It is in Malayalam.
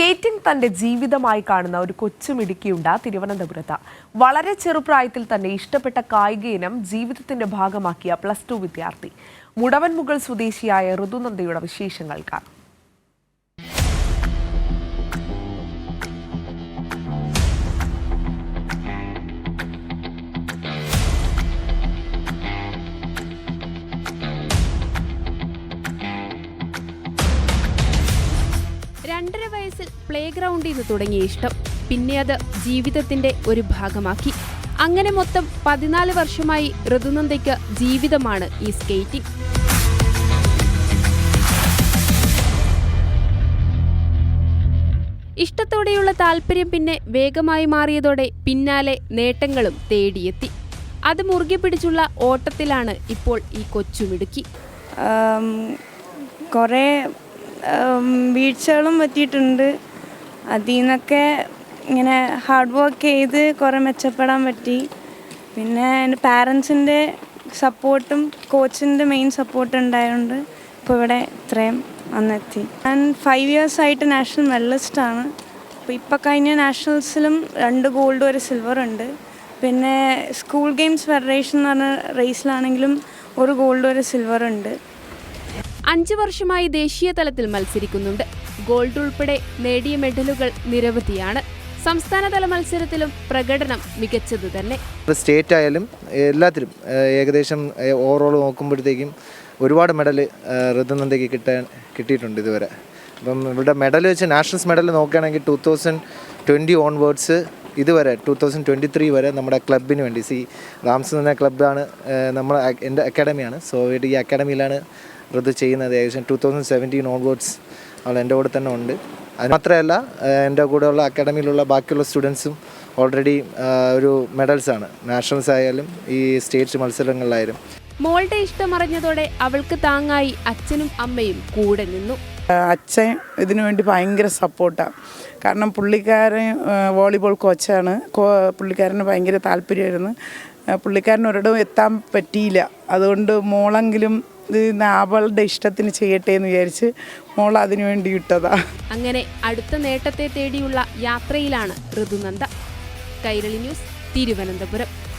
സ്കേറ്റിംഗ് തന്റെ ജീവിതമായി കാണുന്ന ഒരു കൊച്ചുമിടുക്കിയുണ്ട് തിരുവനന്തപുരത്ത്. വളരെ ചെറുപ്രായത്തിൽ തന്നെ ഇഷ്ടപ്പെട്ട കായിക ഇനം ജീവിതത്തിന്റെ ഭാഗമാക്കിയ പ്ലസ് ടു വിദ്യാർത്ഥി. മുടവൻമുകൾ സ്വദേശിയായ ഋതുനന്ദയുടെ വിശേഷങ്ങൾ കാണാം. രണ്ടര വയസ്സിൽ പ്ലേ ഗ്രൗണ്ടിൽ നിന്ന് തുടങ്ങിയ ഇഷ്ടം പിന്നെ അത് ജീവിതത്തിന്റെ ഒരു ഭാഗമാക്കി. അങ്ങനെ മൊത്തം പതിനാല് വർഷമായി ഋതുനന്ദയ്ക്ക് ജീവിതമാണ് ഈ സ്കേറ്റിംഗ് ഇഷ്ടത്തോടെയുള്ള താല്പര്യം പിന്നെ വേഗമായി മാറിയതോടെ പിന്നാലെ നേട്ടങ്ങളും തേടിയെത്തി. അത് മുറുകെ പിടിച്ചുള്ള ഓട്ടത്തിലാണ് ഇപ്പോൾ ഈ കൊച്ചുമിടുക്കി കുറേ വീഴ്ചകളും പറ്റിയിട്ടുണ്ട്. അതിൽ നിന്നൊക്കെ ഇങ്ങനെ ഹാർഡ് വർക്ക് ചെയ്ത് കുറേ മെച്ചപ്പെടാൻ പറ്റി. പിന്നെ എന്റെ പാരൻസിന്റെ സപ്പോർട്ടും കോച്ചിന്റെ മെയിൻ സപ്പോർട്ട് ഉണ്ടായതുകൊണ്ട് ഇപ്പോൾ ഇവിടെ ഇത്രയും വന്നെത്തി. ഞാൻ ഫൈവ് ഇയേഴ്സ് ആയിട്ട് നാഷണൽ മെഡലിസ്റ്റാണ് അപ്പോൾ ഇപ്പോൾ കഴിഞ്ഞ നാഷണൽസിലും രണ്ട് ഗോൾഡ് ഒരു സിൽവർ ഉണ്ട്. പിന്നെ സ്കൂൾ ഗെയിംസ് ഫെഡറേഷൻ എന്ന് പറഞ്ഞ റേസിലാണെങ്കിലും ഒരു ഗോൾഡ് ഒരു സിൽവർ ഉണ്ട്. അഞ്ചു വർഷമായി ദേശീയ തലത്തിൽ മത്സരിക്കുന്നുണ്ട്. ഗോൾഡ് ഉൾപ്പെടെ നേടിയ മെഡലുകൾ നിരവധിയാണ്. സംസ്ഥാനതല മത്സരത്തിലും പ്രകടനം മികച്ചത് തന്നെ. സ്റ്റേറ്റ് ആയാലും എല്ലാത്തിലും ഏകദേശം ഓവറോൾ നോക്കുമ്പോഴത്തേക്കും ഒരുപാട് മെഡൽ ഋതുനന്ദയ്ക്ക് കിട്ടാൻ കിട്ടിയിട്ടുണ്ട് ഇതുവരെ. അപ്പം ഇവിടെ മെഡൽ വെച്ച് നാഷണൽസ് മെഡൽ നോക്കുകയാണെങ്കിൽ ടൂ തൗസൻഡ് ട്വന്റി ഓൺവേർഡ്സ് ഇതുവരെ ടൂ തൗസൻഡ് ട്വന്റി ത്രീ വരെ നമ്മുടെ ക്ലബിന് വേണ്ടി. സി റാംസ് ക്ലബ്ബാണ് നമ്മുടെ എന്റെ അക്കാഡമിയാണ്. സോ ഈ അക്കാഡമിയിലാണ് ഋതു ചെയ്യുന്നത് ഏകദേശം ടൂ തൗസൻഡ് സെവന്റീൻ ഓൺവേർഡ്സ് അവൾ എന്റെ കൂടെ തന്നെ ഉണ്ട്. അത് മാത്രമല്ല എന്റെ കൂടെയുള്ള അക്കാഡമിയിലുള്ള ബാക്കിയുള്ള സ്റ്റുഡൻസും ഓൾറെഡി ഒരു മെഡൽസാണ് നാഷണൽസ് ആയാലും ഈ സ്റ്റേറ്റ് മത്സരങ്ങളിലായാലും. മോളുടെ ഇഷ്ടമറിഞ്ഞതോടെ അവൾക്ക് താങ്ങായി അച്ഛനും അമ്മയും കൂടെ നിന്നു. അച്ഛൻ ഇതിനു വേണ്ടി ഭയങ്കര സപ്പോർട്ടാണ് കാരണം പുള്ളിക്കാരൻ വോളിബോൾ കോച്ചാണ്. കോ പുള്ളിക്കാരന് ഭയങ്കര താല്പര്യമായിരുന്നു. പുള്ളിക്കാരൻ പുള്ളിക്കാരന് ഒരിടവും എത്താൻ പറ്റിയില്ല. അതുകൊണ്ട് മോളെങ്കിലും ഇത് അവളുടെ ഇഷ്ടത്തിന് ചെയ്യട്ടെ എന്ന് വിചാരിച്ച് മോൾ അതിനു വേണ്ടി ഇട്ടതാ. അങ്ങനെ അടുത്ത നേട്ടത്തെ തേടിയുള്ള യാത്രയിലാണ് ഋതുനന്ദ. കൈരളി ന്യൂസ് തിരുവനന്തപുരം.